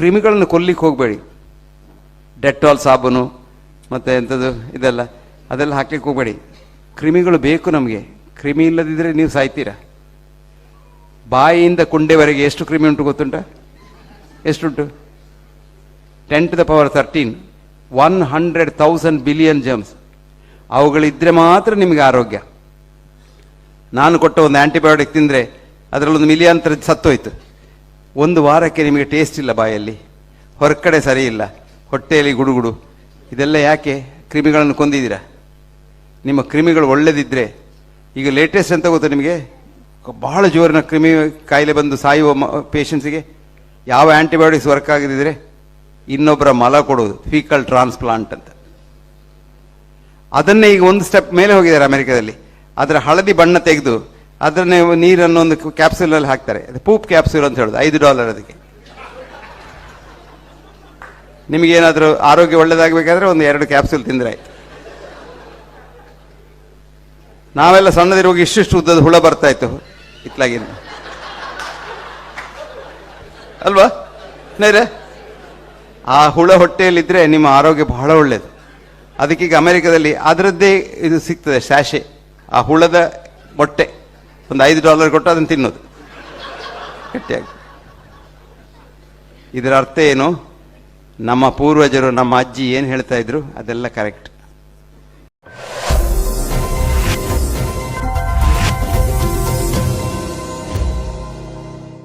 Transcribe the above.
ಕ್ರಿಮಿಗಳನ್ನು ಕೊಲ್ಲಿಕ್ಕೆ ಹೋಗಬೇಡಿ. ಡೆಟ್ಟಾಲ್ ಸಾಬೂನು, ಮತ್ತು ಎಂಥದ್ದು ಇದೆಲ್ಲ, ಅದೆಲ್ಲ ಹಾಕ್ಲಿಕ್ಕೆ ಹೋಗಬೇಡಿ. ಕ್ರಿಮಿಗಳು ಬೇಕು ನಮಗೆ. ಕ್ರಿಮಿ ಇಲ್ಲದಿದ್ದರೆ ನೀವು ಸಾಯ್ತೀರಾ? ಬಾಯಿಯಿಂದ ಕುಂಡೆವರೆಗೆ ಎಷ್ಟು ಕ್ರಿಮಿ ಉಂಟು ಗೊತ್ತುಂಟ? ಎಷ್ಟುಂಟು? Ten to the power thirteen one hundred thousand billion germs. ಅವುಗಳಿದ್ದರೆ ಮಾತ್ರ ನಿಮಗೆ ಆರೋಗ್ಯ. ನಾನು ಕೊಟ್ಟ ಒಂದು ಆ್ಯಂಟಿಬಯೋಟಿಕ್ ತಿಂದರೆ ಅದರಲ್ಲೊಂದು ಮಿಲಿಯಾಂತರ ಸತ್ತೋಯ್ತು. ಒಂದು ವಾರಕ್ಕೆ ನಿಮಗೆ ಟೇಸ್ಟ್ ಇಲ್ಲ ಬಾಯಲ್ಲಿ. ಹೊರಗಡೆ ಸರಿ ಇಲ್ಲ. ಹೊಟ್ಟೆಯಲ್ಲಿ ಗುಡುಗುಡು. ಇದೆಲ್ಲ ಯಾಕೆ? ಕ್ರಿಮಿಗಳನ್ನು ಕೊಂದಿದ್ದೀರಾ? ನಿಮ್ಮ ಕ್ರಿಮಿಗಳು ಒಳ್ಳೆದಿದ್ದರೆ ಈಗ ಲೇಟೆಸ್ಟ್ ಅಂತ ಗೊತ್ತಾ ನಿಮಗೆ? ಬಹಳ ಜೋರಿನ ಕ್ರಿಮಿ ಕಾಯಿಲೆ ಬಂದು ಸಾಯುವ ಪೇಷಂಟ್ಸಿಗೆ ಯಾವ ಆ್ಯಂಟಿಬಯೋಟಿಕ್ಸ್ ವರ್ಕ್ ಆಗದಿದ್ದರೆ ಇನ್ನೊಬ್ಬರ ಮಲ ಕೊಡೋದು ಫೀಕಲ್ ಟ್ರಾನ್ಸ್ಪ್ಲಾಂಟ್ ಅಂತ. ಅದನ್ನೇ ಈಗ ಒಂದು ಸ್ಟೆಪ್ ಮೇಲೆ ಹೋಗಿದ್ದಾರೆ ಅಮೆರಿಕದಲ್ಲಿ. ಅದರ ಹಳದಿ ಬಣ್ಣ ತೆಗೆದು ಅದನ್ನೇ ನೀರನ್ನು ಒಂದು ಕ್ಯಾಪ್ಸೂಲಲ್ಲಿ ಹಾಕ್ತಾರೆ. ಪೂಪ್ ಕ್ಯಾಪ್ಸೂಲ್ ಅಂತ ಹೇಳೋದು, ಐದು ಡಾಲರ್ ಅದಕ್ಕೆ. ನಿಮಗೇನಾದರೂ ಆರೋಗ್ಯ ಒಳ್ಳೇದಾಗಬೇಕಾದ್ರೆ ಒಂದು ಎರಡು ಕ್ಯಾಪ್ಸೂಲ್ ತಿಂದರೆ ನಾವೆಲ್ಲ ಸಣ್ಣದಿರುವಾಗ ಇಷ್ಟಿಷ್ಟು ಉದ್ದದ ಹುಳ ಬರ್ತಾ ಇತ್ತು ಇತ್ಲಾಗಿಂದ ಅಲ್ವಾ? ನೇರೆ ಆ ಹುಳ ಹೊಟ್ಟೆಯಲ್ಲಿದ್ದರೆ ನಿಮ್ಮ ಆರೋಗ್ಯ ಬಹಳ ಒಳ್ಳೆಯದು ಅದಕ್ಕೀಗ ಅಮೆರಿಕದಲ್ಲಿ ಅದರದ್ದೇ ಇದು ಸಿಗ್ತದೆ, ಶಾಶೆ. ಆ ಹುಳದ ಮೊಟ್ಟೆ. ಒಂದು ಐದು ಡಾಲರ್ ಕೊಟ್ಟು ಅದನ್ನು ತಿನ್ನೋದು. ಗಟ್ಟಿಯಾಗಿ. ಇದರ ಅರ್ಥ ಏನು? ನಮ್ಮ ಪೂರ್ವಜರು, ನಮ್ಮ ಅಜ್ಜಿ ಏನು ಹೇಳ್ತಾ ಇದ್ರು? ಅದೆಲ್ಲ ಕರೆಕ್ಟ್